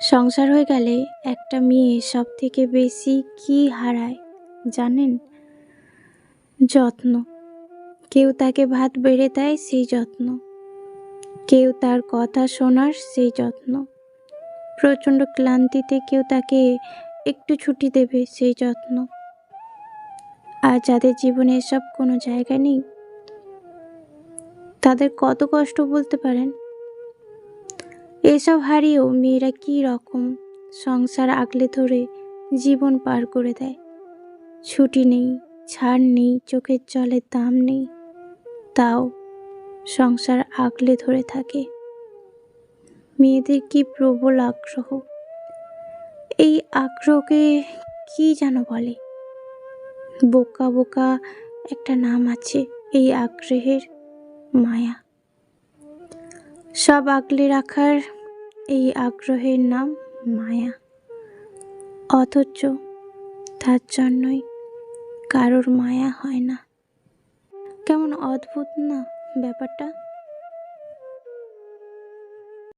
সংসার হয়ে গেলে একটা মেয়ে সব থেকে বেশি কি হারায় জানেন? যত্ন। কেউ তাকে ভাত বেড়ে দেয়, সেই যত্ন। কেউ তার কথা শোনার, সেই যত্ন। প্রচণ্ড ক্লান্তিতে কেউ তাকে একটু ছুটি দেবে, সেই যত্ন। আর যাদের জীবনে এসব কোনো জায়গা নেই, তাদের কত কষ্ট বলতে পারেন? এসব হারিয়েও মেয়েরা কী রকম সংসার আগলে ধরে জীবন পার করে দেয়? ছুটি নেই, ছাড় নেই, চোখের জলের দাম নেই, তাও সংসার আগলে ধরে থাকে। মেয়েদের কি প্রবল আগ্রহ? এই আগ্রহকে কি যেন বলে? বোকা বোকা একটা নাম আছে, এই আগ্রহের মায়া। সব আগলে রাখার এই আগ্রহের নাম মায়া। অথচ তার জন্যই কারোর মায়া হয় না। কেমন অদ্ভুত না ব্যাপারটা?